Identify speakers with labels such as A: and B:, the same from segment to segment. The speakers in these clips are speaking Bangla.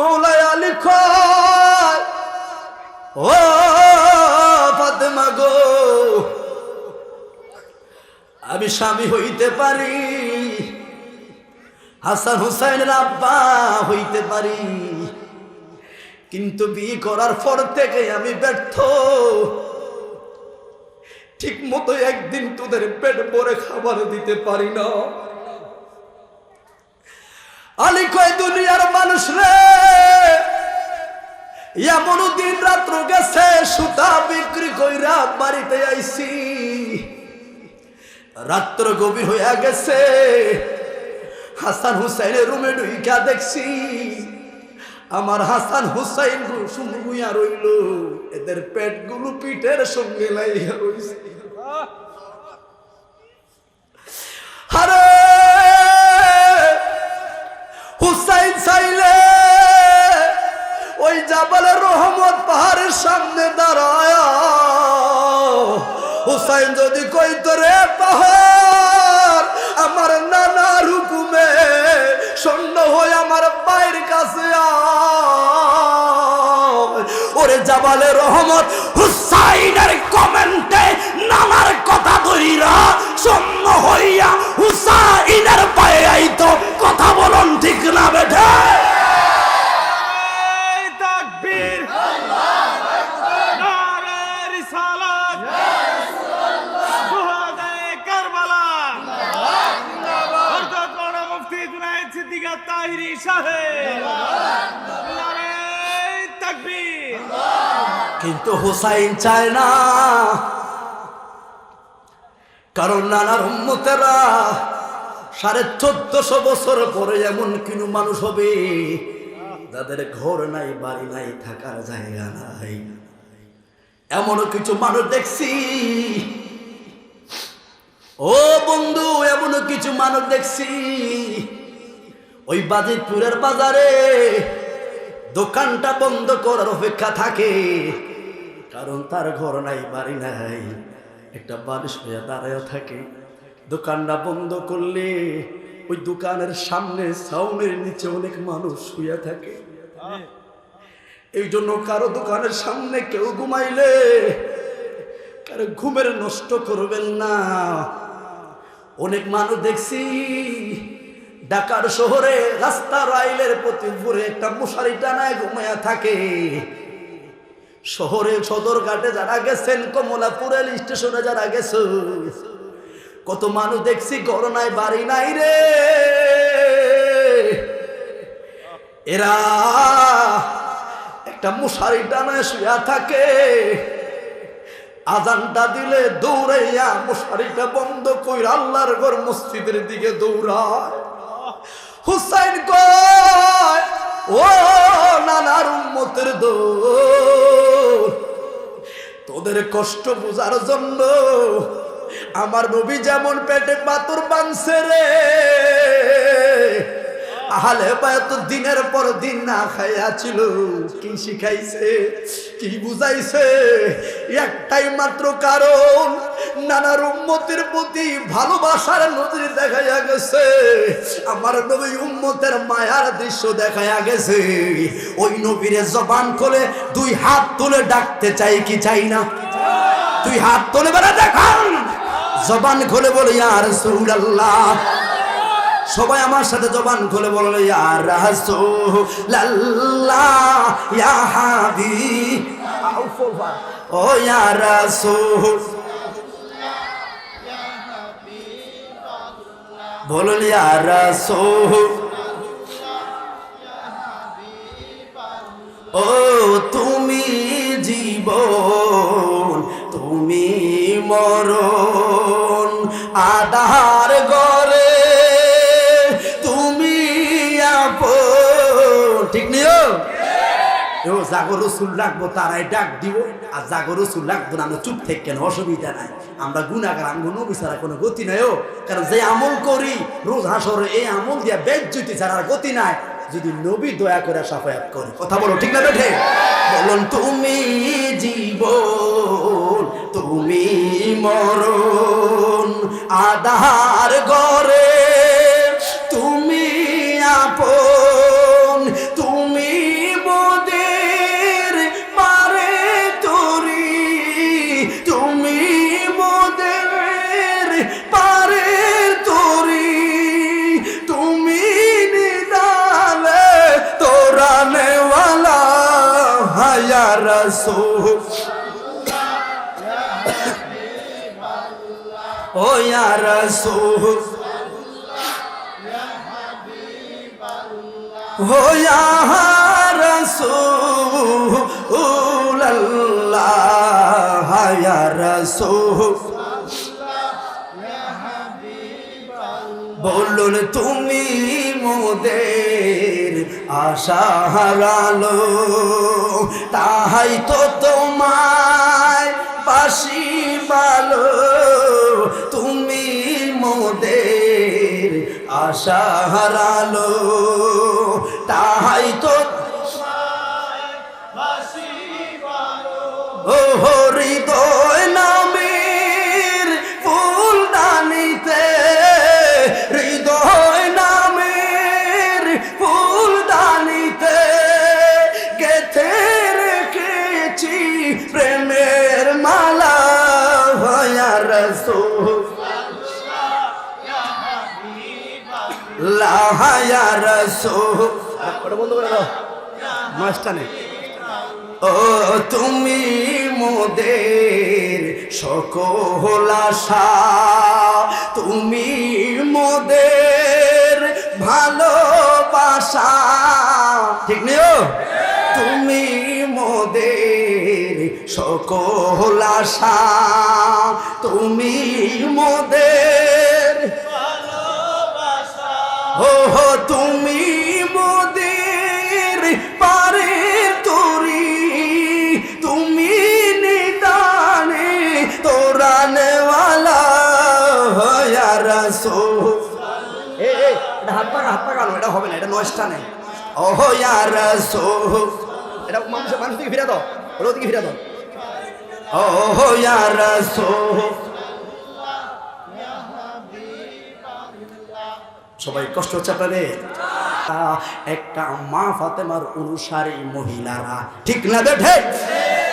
A: ও গো, আমি স্বামী হইতে পারি, হাসান হুসাইনের আব্বা হইতে পারি। কিন্তু বিয়ে করার পর থেকে আমি ব্যর্থ। ঠিক মতো একদিন তোদের পেট ভরে খাবার দিতে পারি না। আলী কয়, দুনিয়ার মানুষ রে এমন দিন রাত্র গেছে, সুতা বিক্রি কইরা বাড়িতে আইছি। রাত্র গভীর হইয়া গেছে, হাসান হুসাইনের রুমে ঢুইকা দেখছি। আমার হাসান হুসাইন শুনুয়া রইল, এদের পেটগুলো পিঠের সঙ্গে লাইয়া রইছে। ওই জাবালের রহমত পাহাড়ের সামনে দাঁড়ায়। হুসাইন যদি কইতো রে পাহাড় আমার নানার হুকুমে সৈন্য হয়ে আমার বাইর কাছে ওরে জাবালের রহমত, হুসাইনের কমেন্টে নানার কথা ধইরা সৈন্য হইয়া হুসাইনের পায়ে আইতো। কথা বলুন ঠিক না বেঠে? কিন্তু হুসাইন চায় না। কারণ নানার উম্মতেরা সাড়ে চোদ্দশো বছর পরে এমন কিনু মানুষ হবে, যাদের ঘর নাই, বাড়ি নাই, থাকার জায়গা নাই। এমনও কিছু মানুষ দেখছি। ও বন্ধু এমনও কিছু মানুষ দেখছি ওই বাজিতপুরের বাজারে দোকানটা বন্ধ করার অপেক্ষা থাকে, কারণ তার ঘর নাই, বাড়ি নাই। একটা বালিশ হয়ে দাঁড়ায় থাকে। দোকানটা বন্ধ করলে ওই দোকানের সামনে সাউনের নিচে অনেক মানুষ শুয়ে থাকে। এই জন্য কারও দোকানের সামনে কেউ ঘুমাইলে কারও ঘুমের নষ্ট করবেন না। অনেক মানুষ দেখছি ঢাকার শহরে রাস্তা রাইলের প্রতি উপরে একটা মশারি টানায় ঘুমায়া থাকে। শহরে সদরঘাটে যারা গেছেন, কমলাপুর রেল স্টেশনে যারা গেছে, কত মানুষ দেখছি ঘর নাই বাড়ি নাই রে। এরা একটা মশারি টানায় শুয়া থাকে। আজানটা দিলে দৌড়াইয়া মশারিটা বন্ধ কইর আল্লাহর ঘর মসজিদের দিকে দৌড়ায়। হুসাইন কয়, ও নানার উম্মতের দোল, তোদের কষ্ট বোঝার জন্য আমার নবী যেমন পেটে পাথর বানছে রে। আহলে বায়াত দিনের পর দিন না খাইয়া ছিল কি শিখাইছে? কি বুঝাইছে। একটাই মাত্র কারণ নানার উম্মতের প্রতি ভালোবাসার নদী দেখাইয়া গেছে। আমার নবী উম্মতের মায়ার দৃশ্য দেখাইয়া গেছে। ওই নবীরে জবান খুলে দুই হাত তুলে ডাকতে চাই কি চাই না? তুই হাত তুলে বেড়া দেখান। জবান খুলে বলে ইয়ার সুরাল্লাহ সবাই আমার সাথে জবান খুলে বলল রাসূলুল্লাহ ইয়া হাবিব, ও ইয়া ও তুমি জীবন, তুমি মরণ, আধার গরে রাখব, তারাই ডাক দিব। আর রাখব না চুপ থেকে কেন অসুবিধা নাই। আমরা গুণাগার কোনো গতি নাই, ও। কারণ যে আমল করি, রোজ হাসরে এই আমল দিয়া বেজ্জুতি ছাড়া আর গতি নাই। যদি নবী দয়া করে সাফায়াত করে, কথা বলো ঠিক না বেঠে? বলুন, তুমি জীবন, তুমি মরণ, আধার গরে রাসূল ও ইয়া রাসূল। ও ইয়া রাসূল। আল্লাহ ইয়া রাসূল। বলুন তুমি মোদের আশা হারালো তাহাই তো তোমায় পাশি পালো তুমি মোদের আশা হারালো তাহাই তো ও হৃদয় লাহায়া রসুল। ওটা বন্ধ করে দাও। মাস্টানে ও তুমি মোদের সকল আশা তুমি মোদের ভালোবাসা। ঠিক নেই ও? তুমি মোদের সকল আশা তুমি মোদের ও তুমি মোদের পারে তোরি তুমি নিদানে তোরা নেওয়ালা হয়া রাসূল। এ এ, হাত পাকা এটা হবে না এটা নয়সটা নেই। ও হয়া রাসূল। এটা মানুষ মানুষ দিকে ফিরে দাও ওর দিকে ফিরে দাও। ও হয়া রাসূল। সবাই কষ্ট হচ্ছে একটা মা ফাতেমার অনুসারী মহিলারা, ঠিক না বেঠে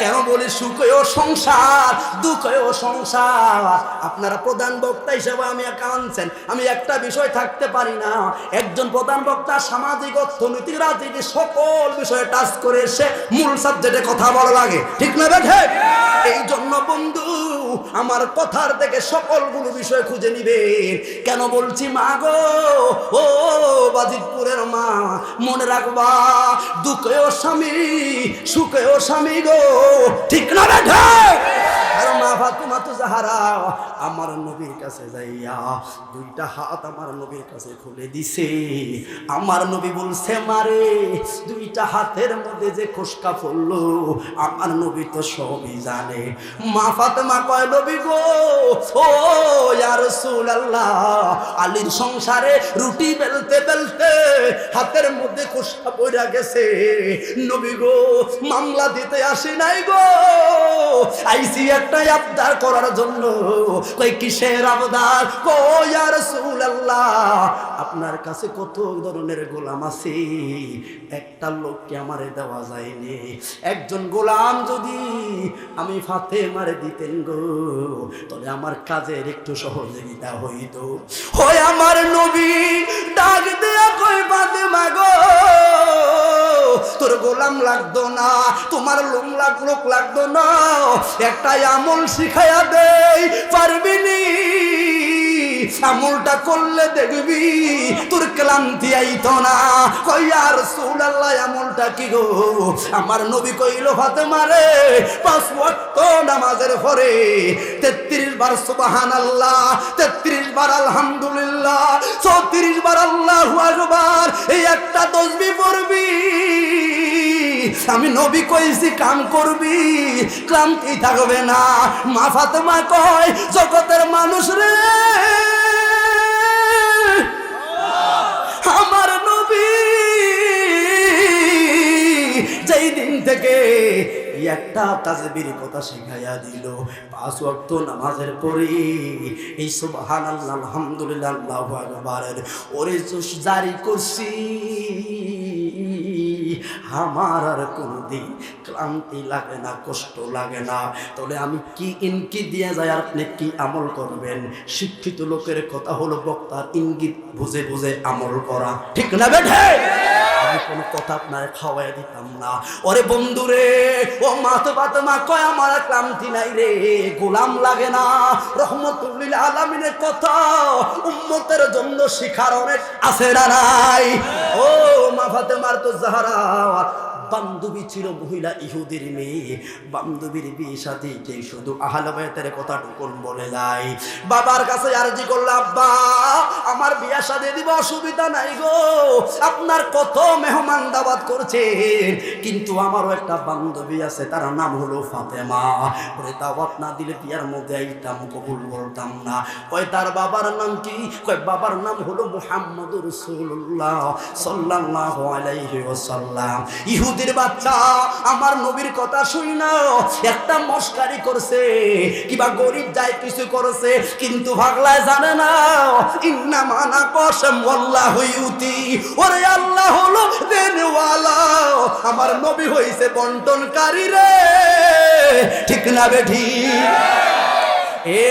A: কেন বলি সুখেও সংসার, দুঃখেও সংসার? আপনারা প্রধান বক্তা হিসেবে আমি একা আনছেন, আমি একটা বিষয় থাকতে পারি না। একজন প্রধান বক্তা সামাজিক, অর্থনৈতিক, রাজনীতি সকল বিষয়ে টাচ করে এসে মূল সাবজেক্টে কথা বলা লাগে ঠিক না বেঠে এই জন্য বন্ধু আমার কথার থেকে সকলগুলো বিষয় খুঁজে নিবেন। কেন বলছি মা গো? ও বাজিতপুরের মা, মনে রাখবা, দুঃখেও স্বামী, সুখেও স্বামী গো। ঠিক না বেঠে? আর মা ফাতুমা তো যাহারা, আমার নবীর কাছে যাইয়া দুইটা হাত আমার নবীর কাছে খুলে দিছে। আমার নবী বলছে মারে দুইটা হাতের মধ্যে যে খুশকা পড়ল, আমার নবী তো সবই জানে। মা ফাতেমা কয়, নবী গো, ও ইয়া রাসূলুল্লাহ, আলীর সংসারে রুটি বেলতে বেলতে হাতের মধ্যে খুশকা পড়া গেছে। নবী গো, মামলা দিতে আসি নাই গো। আইসি একটা আবদার করার জন্য। কই, কিসের আবদার? কই আর রাসূলুল্লাহ, আপনার কাছে কত ধরনের গোলাম আছে? একটা লোককে আমারে দেওয়া যায়নি। একজন গোলাম যদি আমি ফাতে মারে দিতেন গো তবে আমার কাজের একটু সহযোগিতা হইত। হয় আমার নবী ডাক দেয়া কই ফাতে মাগো তোর গোলাম লাগতো না, তোমার লোম লাগ লোক লাগতো না। একটাই আমল শিখাইয়া দেই, পারবি নি? আমলটা করলে দেখবি, তোর ক্লান্তি আইতো না। কইয়ার সুলাল্লাহ আমলটা কি গো? আমার নবী কইল ফাতে মারে পাঁচ নামাজের পরে তেত্রিশ বার সুবাহান আল্লাহ তেত্রিশ বার আলহামদুলিল্লাহ, চৌত্রিশ বার আল্লাহু আকবার, এই একটা তসবি পড়বি। আমি নবী কইছি, কাম করবি, ক্লান্তি থাকবে না। মা ফাতেমা কয়, জগতের মানুষ রে যেই দিন থেকে একটা তাজবির কথা শিখাইয়া দিল। পাঁচ ওয়াক্ত নামাজের পরে এই সুবহান আল্লাহ আলহামদুলিল্লাহ ওরে জোশ জারি করছি। আমার আর কোনদিন ক্লান্তি লাগে না, কষ্ট লাগে না। তাহলে আমি কি ইনকি দিয়ে যাই আর আপনি কি আমল করবেন? শিক্ষিত লোকের কথা হলো বক্তার ইঙ্গিত, বুঝে বুঝে আমল করা। ঠিক না বেঠে? আমি কোনো কথা আপনার খাওয়াই দিতাম না। ওরে বন্ধুরে, ও মা তো মা কয়, আমার ক্লান্তি নাই রে, গোলাম লাগে না। রহমতুল্লিল আলামিনের কথা উম্মতের জন্য শিখার অনেক আছে না নাই? ও মা ফাতেমার তো জাহারা বান্ধবী ছিল মহিলা ইহুদির মেয়ে। বান্ধবীর বিয়ে সাথে যে শুধু আহলবায়তের কথাটুকুন বলে যায় বাবার কাছে আরজি করল, আব্বা, আমার বিয়া সাথে দিব, অসুবিধা নাই গো। আপনার কত মেহমান দাওয়াত করছেন। কিন্তু আমারও একটা বান্ধবী আছে, তার নাম হলো ফাতেমা। ওরে দাওয়াত না দিলে বিয়ার মধ্যে আইতাম, কবুল বলতাম না। কয়, তার বাবার নাম কি? কয়, বাবার নাম হলো মোহাম্মদ রসুল্লাহ সাল্লাল্লাহু আলাইহি ওয়াসাল্লাম। ইহুদির বাচ্চা, আমার নবীর কথা শুই না। একটা মস্কারি করছে, কিবা গরিব যায় কিছু করেছে, কিন্তু ভাগলায় জানে না। ইন্না মানা কসম আল্লাহ ইউতি। ওরে আল্লাহ হলো দেনওয়ালা। আমার নবী হইছে বন্টনকারী রে। ঠিক না বেঠি এ,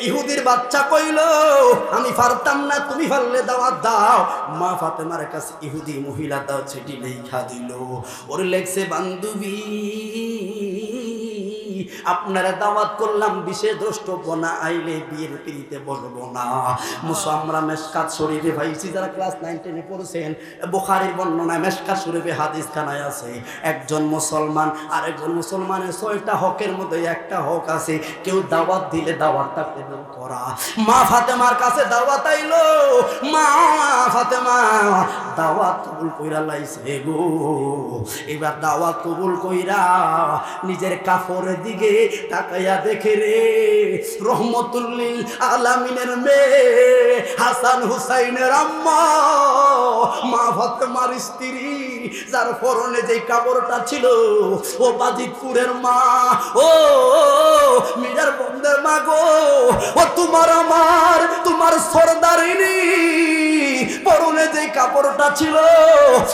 A: ইহুদির বাচ্চা কইল, আমি পারতাম না, তুমি পারলে দাওয়াত দাও। মা ফাতেমার কাছে ইহুদি মহিলা দাও, সেটি লেখা দিল। ওর লেগছে বান্ধবী আপনারা দাওয়াত করলাম বিশেষ দ্রষ্টব্য না আইলে বিয়ের পিড়িতে বলব না। মুসামরা মেসকাত শরীফে ভাইছি যারা ক্লাস নাইন টেনে পড়েছেন, বোখারির বর্ণনায় মেসকাত শরীফে হাদিস খানায় আছে, একজন মুসলমান, আরেকজন মুসলমানের ছয়টা হকের মধ্যে একটা হক আছে, কেউ দাওয়াত দিলে দাওয়াতটা কবুল করা। মা ফাতেমার কাছে দাওয়াত আইলো, মা ফাতেমা, দাওয়াত কবুল কইরা লাইছে গো। এবার দাওয়াত কবুল কইরা নিজের কাপড়ের দিকে তাকাইয়া দেখে রে রহমতুল্লিল আলামিনের মেয়ে হাসান হুসাইনের আম্মা, মা ফাতেমার স্ত্রী, যার পরনে যে কাপড়টা ছিল, ও বাজিতপুরের মা, ও মিরার বন্ধের মা গো, ও তোমার আমার, তোমার সরদারিনী। পরনে যে কাপড়টা ছিল,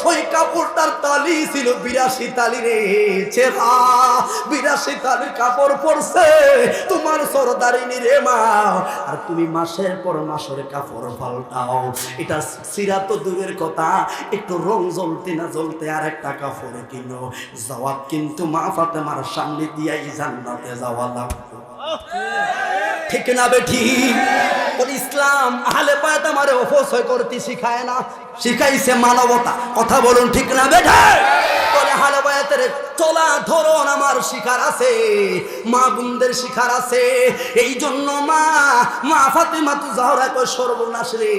A: ওই কাপড়টার তালি ছিল বিরাশি তালি রে চেরা বিরাশি তালির কাপড় পরছে, তোমার সরদারিনী রে মা। আর তুমি মাসের পর মাসের কাপড় পাল্টাও। এটা সিরা তো দূরের কথা, একটু রং জ্বলতে না জ্বলতে আর একটা কাপড় কিনো। জবাব কিন্তু মা ফাতেমার সামনে দিয়াই জান্নাতে যাওয়া লাগতো। ঠিক না বেঠি ইসলাম, আহলে পায়াত আমারে অপচয় করতে শিখায় না। শিখাইছে মানবতা। কথা বলুন, ঠিক না বেঠে? ধরন আমার শিখার আছে, মা শিখার আছে। এই জন্য মা মা রে।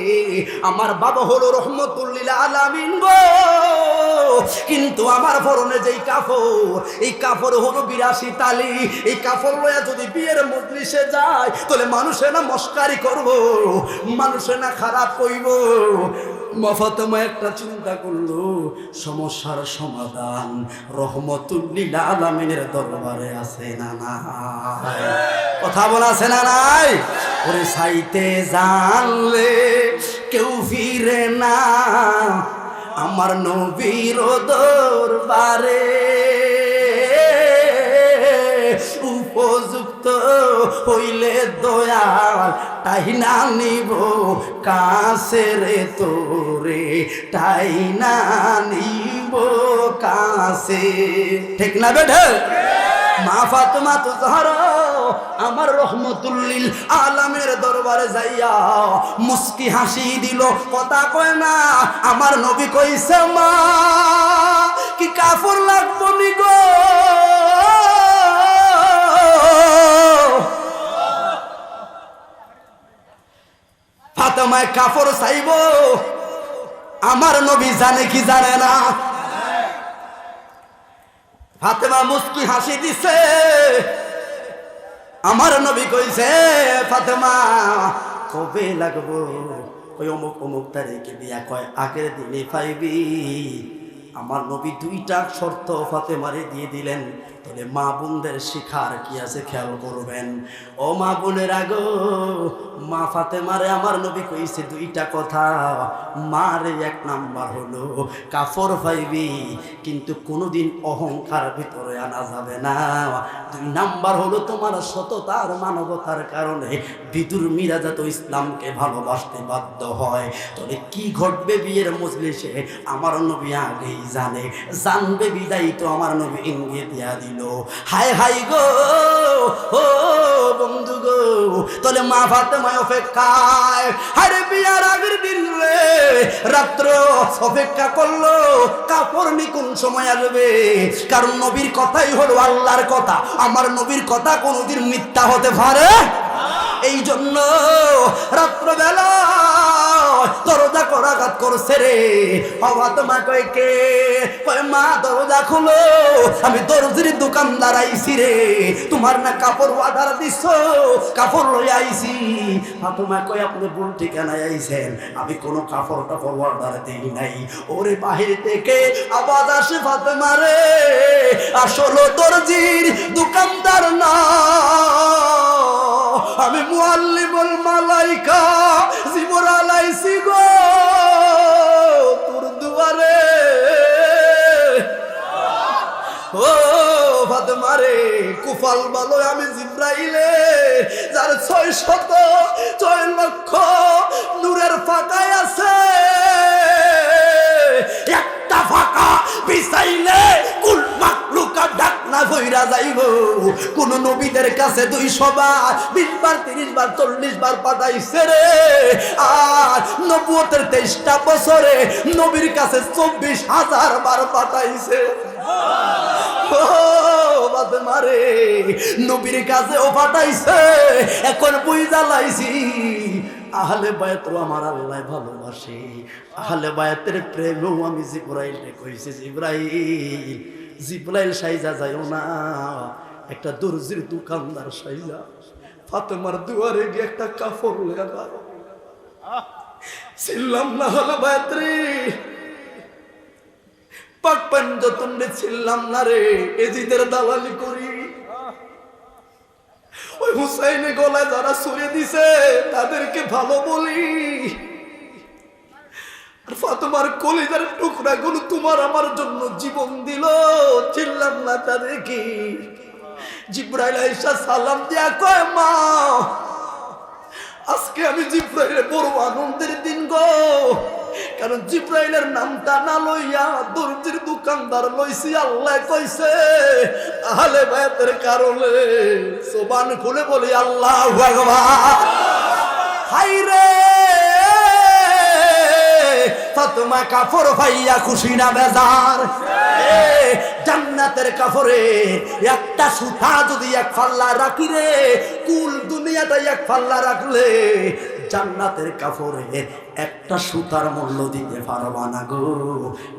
A: আমার বাবা হলো রহমতুল্লিল আলামিন গো। কিন্তু আমার পরনে যেই কাপড় এই কাপড় হলো বিরাশি তালি। এই কাপড় লয়া যদি বিয়ের মজলিসে যায়, তাহলে মানুষে না মস্কারি করব, মানুষে না খারাপ কইব। মফাতমা একটা চিন্তা করল, সমস্যার সমাধান রহমতুল্লিল আলামিনের দরবারে আছে না নাই? কথা বলা আছে না নাই? ওরে সাইতে জানলে কেউ ফিরে না। আমার নবীর দরবারে উপযুক্ত হইলে দয়াল, তাই না নিব কাছে তোরে, তাই না নিব কাছে। ঠিক না বেঠে? মা ফাতেমা তো জাহরা, আমার রহমতুল্লিল আলামের দরবারে যাইয়া মুস্কি হাসি দিল, কথা কয় না, আমার নবী কইছে, মা, কি কাপড় লাগবো নি গো? ফাতেমায় কাপড় চাইব, আমার নবী জানে কি জানে না ফাতেমা মুস্কি হাসি দিছে। আমার নবী কইছে, ফাতেমা, কবে লাগবো? ওই অমুক অমুক তারিখে বিয়া কয়, আগের দিনে পাইবি। আমার নবী দুইটা শর্ত ফাতেমারে দিয়ে দিলেন। তাহলে মা বোনদের শিখার কি আছে খেয়াল করবেন? ও মা বোনের আগো মা ফাতে মারে আমার নবী কইছে দুইটা কথা। মারে এক নাম্বার হলো, কাফর পাইবি কিন্তু কোনোদিন অহংকার ভিতরে আনা যাবে না। দুই নাম্বার হলো তোমার সততার মানবতার কারণে বিদুর মিরাজাত ইসলামকে ভালোবাসতে বাধ্য হয়। তবে কি ঘটবে বিয়ের মজলিসে? আমার নবী আগেই জানে। জানবে বিদায় তো আমার নবী ইঙ্গিত দিয়া দিল। হাই হাই গো, ও বন্ধু গো তাহলে মা ভাত ফাতেমায় অপেক্ষায়। হারে বিয়ার আগের দিন রে রাত্র অপেক্ষা করল, কাপড় নি কোন সময় আসবে? কারণ নবীর কথাই হলো আল্লাহর কথা। আমার নবীর কথা কোনোদিন মিথ্যা হতে পারে এই জন্য রাত্রবেলা দরজা করাঘাত করছে রে। বাবা তোমা কে? মা, দরজা খুলো। আমি দরজির দোকানদার আইছি রে। তোমার না কাপড় অর্ডার দিছ? কাপড় লই আইছি। ফাতেমা কয়, আপনি ভুল ঠিকানায় আইছেন। আমি কোনো কাপড় টাপড় অর্ডার দিই নাই। ওরে বাহির থেকে আওয়াজ আসে ফাতেমা রে। আসলো দরজির দোকানদার না। আমি মুআল্লিমুল মালাইকা জীবন আলাইছি গো, তোর দুয়ারে। ও ফাতেমারে, কুফাল বলো আমি জিব্রাইলে, যার ছয় শত, ছয় লক্ষ নূরের ফাঁকায় আছে। একটা ফাঁকা বিছাইলে কুল মাকলুকা ডাক না ভইরা যাইব। কোন নবীদের কাছে দুইশো বার বিশ বার, তিরিশ বার, চল্লিশ বার পাঠাইছে রে। আর নবুয়তের তেইশটা বছরে নবীর কাছে চব্বিশ হাজার বার পাঠাইছে। মারে নবীর কাছে ও পাঠাইছে। এখন বুই জ্বালাইছি আহলে বায়াত আমার আল্লাহ ভালোবাসে। আহলে বায়াতের প্রেমেও আমি জিব্রাইল কইছি, জিব্রাইল। জিব্রাইল সাইজা যাইও না। একটা দর্জির দোকানদার সাইজা। ফাতেমার দুয়ারে গিয়ে একটা কাপড় লাগা ছিলাম না হলে বায়াত্রী। পাক পাঞ্জতন্ডে ছিলাম না রে, এজিদের দালালি করি। ওই হুসাইনে গলায় যারা সরে দিছে, তাদেরকে ভালো বলি। ফাতেমার কলিজার টুকরা গুলো তোমার আমার জন্য জীবন দিল। চিল্লাম না তাদেরকে জিব্রাইল আইসা সালাম দিয়া কয়, মা, আজকে আমি জিব্রাইলের বড় আনন্দের দিন গো। কারণ জিব্রাইলের নামটা না লইয়া দর্জির দোকানদার লইছি, আল্লাহ কইছে তাহলে বায়াতের কারণে সোবান খুলে বলি, আল্লাহ ভগবান হাই রে ফাতেমা কাফর ভাইয়া খুশি না বেজার? জান্নাতের কাফরে একটা সুতা যদি এক ফাল্লা রাখি রে, কুল দুনিয়াটা এক ফাল্লা রাখলে জান্নাতের কাপড়ে একটা সুতার মূল্য দিতে পারবা না গো।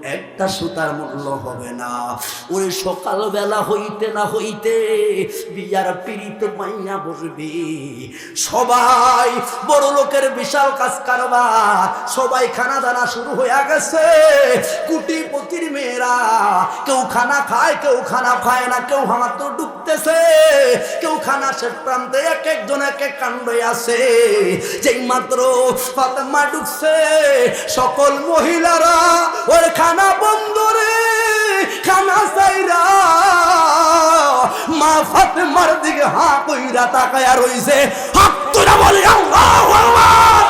A: একটা সুতার মূল্য হবে না। ওই সকালবেলা হইতে না হইতে বিয়ার পীড়িত মাইয়া বসবি। সবাই বড় লোকের বিশাল কাজ কারবার সবাই খানা দানা শুরু হয়ে গেছে। কুটিপতির মেয়েরা, কেউ খানা খায়, কেউ খানা খায় না, কেউ হামার তো ডুবতেছে। কেউ খানা শেষ প্রান্তে এক একজন এক এক কাণ্ডে আছে। যেই মাত্র ফাতেমা ঢুকছে সকল মহিলারা ওর খানা বন্ধ রে খানা চাইরা মা ফাতেমার দিকে হা কইরা তাকায়া রইছে। হাত তুইরা বলি আল্লাহু আকবার!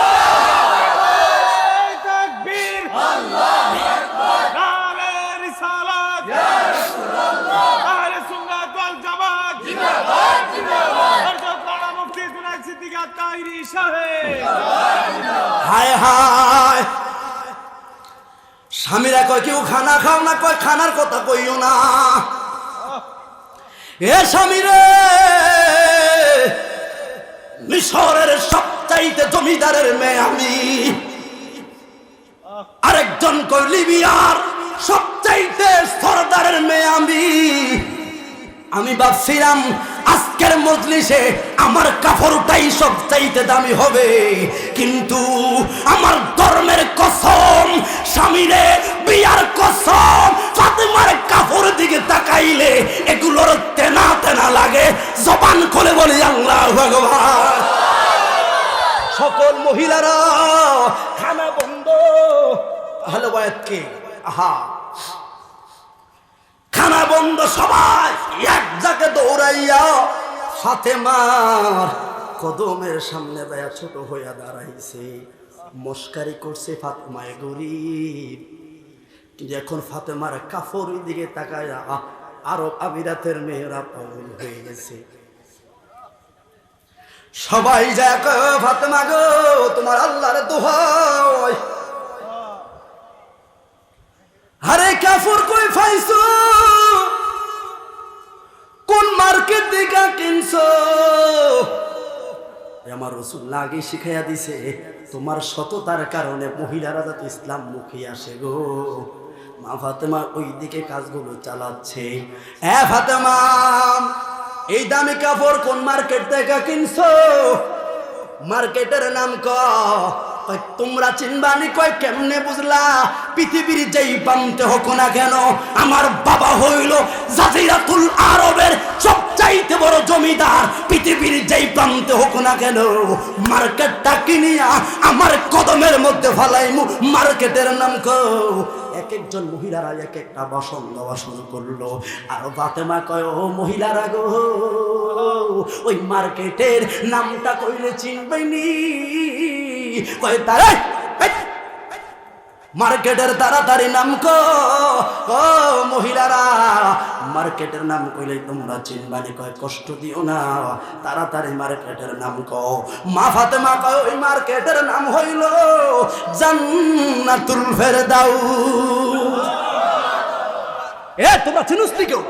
B: এই
A: হায় হায়। স্বামীরা কয়, কেউ খানা খাও না? কয়, খানার কথা কইও না। এ স্বামী রে মিশরের সবচাইতে জমিদারের মেয়ে আমি। আরেকজন কই লিবিয়ার সবচাইতে সরদারের মেয়ে আমি। আমি ভাবছিলাম আজকের মজলিসে আমার কাপড়টাই সব চাইতে দামি হবে। কিন্তু আমার ধর্মের কসম স্বামীরে বিয়ার কসম, ফাতেমার কাপড় দিকে তাকাইলে এগুলোর তেনা তেনা লাগে। জবান খোলে বলে, আল্লাহ ভগবান সকল মহিলারা, খানা বন্ধ। ভালো বয়াতকে আহা। খানা বন্ধ সবাই, এক জায়গায় দৌড়াইয়া ফাতেমার কদমের সামনে দেয়া ছোট হইয়া দাঁড়াইছে। মস্কারি করছে ফাতেমায় গরিব। কিন্তু এখন ফাতেমার কাফর দিকে তাকায়া আরব আমিরাতের মেয়েরা পাগল হয়ে গেছে। সবাই যায় ফাতেমা গো, তোমার আল্লাহর দোহাই। আরে কাফর কই ফাইছো আমার আগে শিখাইয়া দিছে, তোমার সততার কারণে মহিলারা যাতে ইসলাম মুখী আসে গো। মা ফাতেমা ওই দিকে কাজগুলো চালাচ্ছে। এই দামি কাপড় কোন মার্কেট থেকে মার্কেটের নাম ক? তোমরা চিনবানি কয়, কেমনে বুঝলা? পৃথিবীর যেই প্রান্তে হোক না কেন, আমার বাবা হইল জাজিরাতুল আরবের জমিদার, পৃথিবীর যেই প্রান্তে হোক না কেন, মার্কেটটা কিনিয়া আমার কদমের মধ্যে ফালাইমু। মার্কেটের নাম কো। এক একজন মহিলারা এক একটা বাসন দেওয়া শুরু করল। আর বাতেমা কয়, ও মহিলারা গো, ওই মার্কেটের নামটা কইলে চিনবেনি কয়, তারা মার্কেটের তাড়াতাড়ি নাম কো। ও মহিলারা, মার্কেটের নাম কইলে তোমরা চিনবানি কয়, কষ্ট দিও না, তাড়াতাড়ি মার্কেটের নাম কো। মা ফাতেমা কয়, ওই মার্কেটের নাম হইল জান্নাতুল ফেরদাউস। এ, তোমরা চিনুস নি কেউ?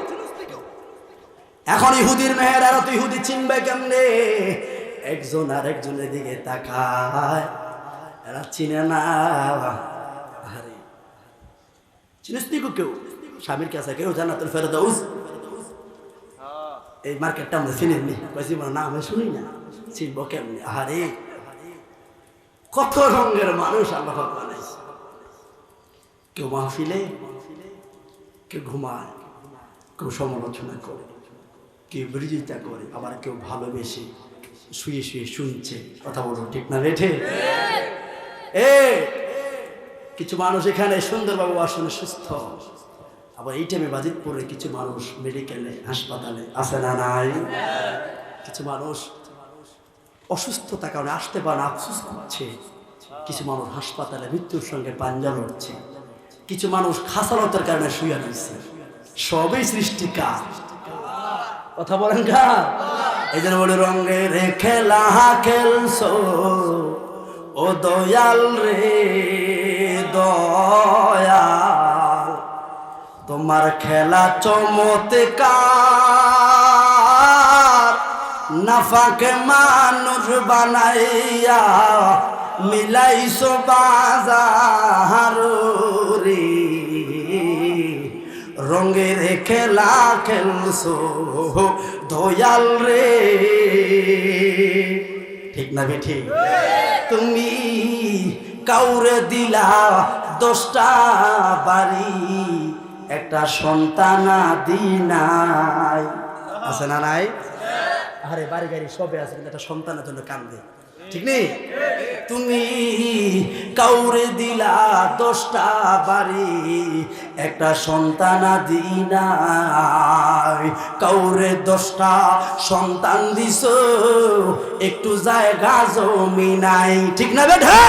A: এখন ইহুদির মেয়েরা তো ইহুদি চিনবে কেমনে? একজন আর একজনের দিকে তাকায়, এরা চিনে না। আরে চিনিস নি কেউ স্বামীর কাছে কেউ জানাতুল ফেরদাউস। এই মার্কেটটা আমরা চিনিনি কইছি না আমি শুনি না। চিনবো কেমনে? আরে কত রঙের মানুষ আল্লাহ বানাইছে। কেউ মাহফিলে কেউ ঘুমায় কেউ সমালোচনা করে কেউ বিরোধিতা করে আবার কেউ ভালোবেসে শুয়ে শুয়ে শুনছে। কথা বলো ঠিক না বেঠে এ কিছু মানুষ এখানে সুন্দরবাবু আসলে সুস্থ। আবার এই টাইমে বাজিতপুরে কিছু মানুষ মেডিকেলে হাসপাতালে আছে না নাই? কিছু মানুষ অসুস্থতার কারণে আসতে পারে আফসোস করছে। কিছু মানুষ হাসপাতালে মৃত্যুর সঙ্গে পাঞ্জা লড়ছে। কিছু মানুষ খাসালতের কারণে শুয়ে রয়েছে। সবই সৃষ্টিকা কথা বলেন কা এই জন্য বলে, রঙে রে খেলা খেলছো, ও দয়াল রে। দয়াল, তোমার খেলা চমৎকার। নাফাকে মানুষ বানাইয়া মিলাইছো বাজার রঙের খেলা খেলছো, দয়াল রে। ঠিক না বেঠি? তুমি কাউরে দিলা দশটা বাড়ি, একটা সন্তানা দিনাই আছে না নাই? আরে, বাড়ি গাড়ি সবে আছে, কিন্তু একটা সন্তানের জন্য কান্দে। ঠিক নেই? তুমি কাউরে দিলা দশটা বাড়ি, একটা সন্তান দিনাই কাউরে দশটা সন্তান দিস একটু জায়গা জমি নাই। ঠিক না বেঠে?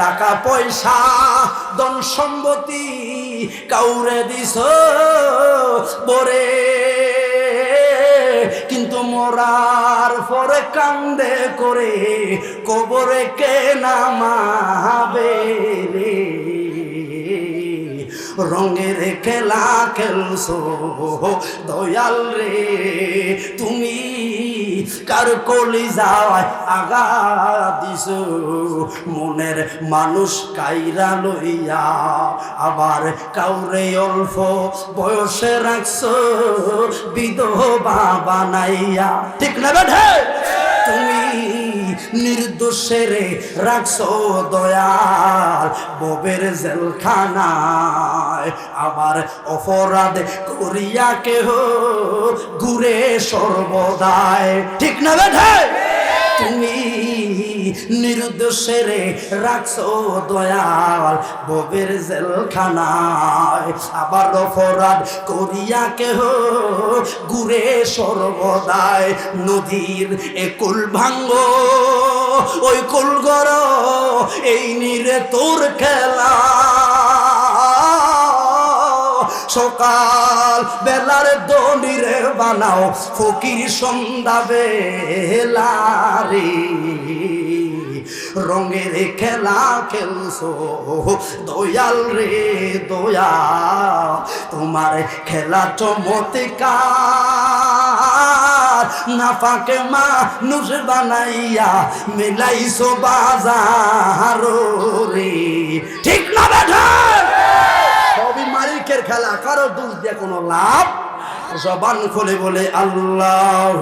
A: টাকা পয়সা, ধন সম্পত্তি কাউরে দিস বরে। কিন্তু মরার পরে কান্দে করে কবরে কে নামাবে রঙের খেলা খেলছো, দয়াল রে, তুমি কার কলি যাওয়ায় আগা দিস মনের মানুষ কাইরা লইয়া আবার কাউরে অল্প বয়সে রাখছ? বিধবা বানাইয়া। ঠিক না বেঠে? তুমি নির্দোষেরে রাখছো দয়াল। ববের জেলখানায় আবার অপরাধ করিয়া কেহ ঘুরে সর্বদায়। ঠিক না বেঠে? তুমি নিরুদ্দেশ্যে রে রাখছো দয়াল ববের জেলখানায়। আবার অপরাধ করিয়া কেহ ঘুরে সর্বদায় নদীর একুল কুল ভাঙ্গ। ওই কুল গর এই নিরে তোর খেলা। সকাল বেলার দনিরে বানাও, ফকির সন্ধ্যা বেলারে। রঙের খেলা খেলছো। দয়াল রে দয়া তোমার খেলা চমৎকার। না পাকে মানুষ বানাইয়া মিলাইছো বাজার রে। ঠিক না বেঠা? সবই মালিকের খেলা, কারও দোষ দিয়ে কোনো লাভ জবান খুলে বলে আল্লাহ